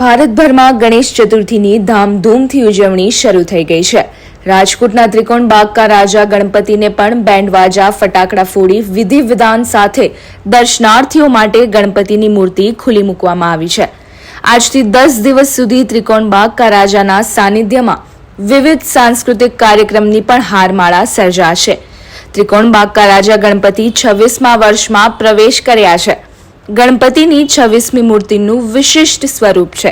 ભારતભરમાં ગણેશ ચતુર્થીની ધામધૂમથી ઉજવણી શરૂ થઈ ગઈ છે. રાજકોટના ત્રિકોણ બાગકા રાજા ગણપતિને પણ બેન્ડ વાજા ફટાકડા ફોડી વિધિ વિધાન સાથે દર્શનાર્થીઓ માટે ગણપતિની મૂર્તિ ખુલ્લી મૂકવામાં આવી છે. આજથી દસ દિવસ સુધી ત્રિકોણ બાગકા રાજાના સાનિધ્યમાં વિવિધ સાંસ્કૃતિક કાર્યક્રમની પણ હારમાળા સર્જાશે. ત્રિકોણ બાગકા રાજા ગણપતિ છવ્વીસમા વર્ષમાં પ્રવેશ કર્યા છે. ગણપતિની છવ્વીસમી મૂર્તિનું વિશિષ્ટ સ્વરૂપ છે.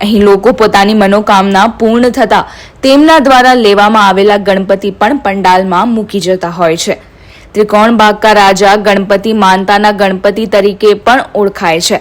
અહીં લોકો પોતાની મનોકામના પૂર્ણ થતા તેમના દ્વારા લેવામાં આવેલા ગણપતિ પણ પંડાલમાં મૂકી જતા હોય છે. ત્રિકોણ બાગકા રાજા ગણપતિ માનતાના ગણપતિ તરીકે પણ ઓળખાય છે.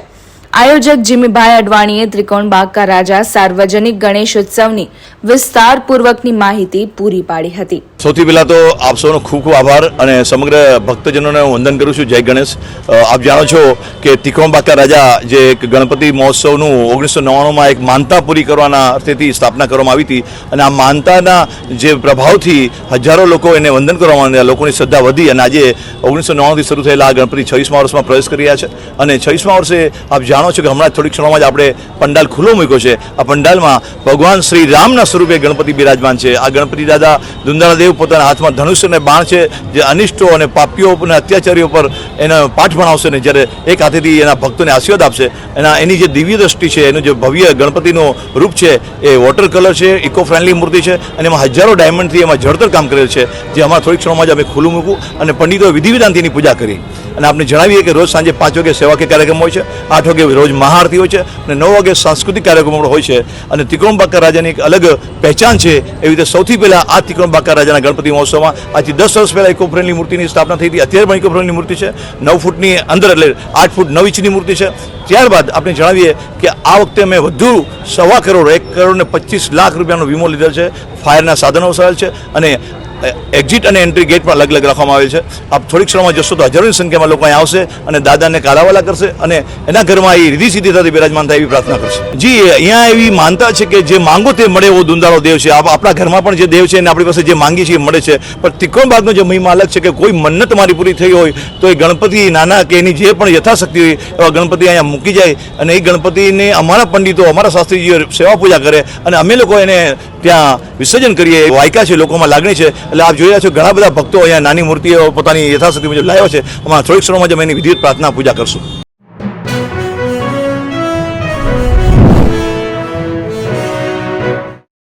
આયોજક જીમીભાઈ અડવાણીએ ત્રિકોણ બાગકા રાજા સાર્વજનિક ગણેશ ઉત્સવની વિસ્તારપૂર્વકની માહિતી પૂરી પાડી હતી. સૌથી પહેલાં તો આપ સૌનો ખૂબ ખૂબ આભાર અને સમગ્ર ભક્તજનોને હું વંદન કરું છું. જય ગણેશ. આપ જાણો છો કે તિકોણ બાકા રાજા જે એક ગણપતિ મહોત્સવનું ઓગણીસો નવ્વાણુંમાં એક માનતા પૂરી કરવાના અર્થેથી સ્થાપના કરવામાં આવી હતી અને આ માનતાના જે પ્રભાવથી હજારો લોકો એને વંદન કરવા આવ્યા લોકોની શ્રદ્ધા વધી અને આજે ઓગણીસો નવ્વાણુંથી શરૂ થયેલા આ ગણપતિ છવ્વીસમાં વર્ષમાં પ્રવેશ કરી રહ્યા છે. અને છવ્વીસમાં વર્ષે આપ જાણો છો કે હમણાં જ થોડીક ક્ષણોમાં જ આપણે પંડાલ ખુલ્લો મૂક્યો છે. આ પંડાલમાં ભગવાન શ્રી રામના સ્વરૂપે ગણપતિ બિરાજમાન છે. આ ગણપતિ દાદા દુંદાળાદેવ પોતાના હાથમાં ધનુષ્ય અને બાણ છે, જે અનિષ્ટો અને પાપીઓ અને અત્યાચારીઓ પર એનો પાઠ ભણાવશે ને જ્યારે એક હાથેથી એના ભક્તોને આશીર્વાદ આપશે. એના એની જે દિવ્ય દ્રષ્ટિ છે, એનું જે ભવ્ય ગણપતિનું રૂપ છે, એ વોટર કલર છે ઇકો ફ્રેન્ડલી મૂર્તિ છે અને એમાં હજારો ડાયમંડથી એમાં જળતર કામ કરેલ છે, જે હમણાં થોડીક ક્ષણોમાં જ અમે ખુલ્લું મૂકું અને પંડિતોએ વિધિ વિધાનથી એની પૂજા કરી. અને આપણે જણાવીએ કે રોજ સાંજે પાંચ વાગે સેવાકીય કાર્યક્રમ હોય છે, આઠ વાગે રોજ મહાઆરતી હોય છે અને નવ વાગે સાંસ્કૃતિક કાર્યક્રમો હોય છે. અને ત્રિકોણ રાજાની એક અલગ પહેચાન છે એવી રીતે સૌથી પહેલાં આ ત્રિકોણ રાજાના ગણપતિ મહોત્સવમાં આજથી દસ વર્ષ પહેલાં ઇકો ફ્રેન્ડલી મૂર્તિની સ્થાપના થઈ હતી. અત્યારે પણ ઇકો ફ્રેન્ડલી મૂર્તિ છે. નવ ફૂટની અંદર એટલે આઠ ફૂટ નવ ઇંચની મૂર્તિ છે. ત્યારબાદ આપણે જણાવીએ કે આ વખતે મેં વધુ સવા કરોડ, એક કરોડ ને પચીસ લાખ રૂપિયાનો વીમો લીધેલ છે. ફાયરના સાધનો વસાવેલ છે અને એક્ઝિટ અને એન્ટ્રી ગેટ પણ અલગ અલગ રાખવામાં આવેલ છે. આપ થોડીક ક્ષણમાં જશો તો હજારોની સંખ્યામાં લોકો અહીં આવશે અને દાદાને કાળાવાલા કરશે અને એના ઘરમાં એ રીધી સીધી થતી બિરાજમાન થાય એવી પ્રાર્થના કરશે. જી અહીંયા એવી માનતા છે કે જે માંગો તે મળે એવો દુંદાળો દેવ છે. આપ- આપણા ઘરમાં પણ જે દેવ છે એને આપણી પાસે જે માંગી છે એ મળે છે. પણ ત્રિકોણ બાગનો જે મહિમા અલગ છે કે કોઈ મન્નત મારી પૂરી થઈ હોય તો એ ગણપતિ નાના કે એની જે પણ યથાશક્તિ હોય એવા ગણપતિ અહીંયા મૂકી જાય અને એ ગણપતિને અમારા પંડિતો, અમારા શાસ્ત્રીજીઓ સેવા પૂજા કરે અને અમે લોકો એને ત્યાં વિસર્જન કરીએ વાયકા છે, લોકોમાં લાગણી છે. એટલે આપ જોઈ રહ્યા છો, ઘણા બધા ભક્તો અહીંયા નાની મૂર્તિઓ પોતાની યથાશક્તિ મુજબ લાવ્યો છે. અમારા થોડીક ક્ષણોમાં જ અમે એની વિધિવત પ્રાર્થના પૂજા કરશું.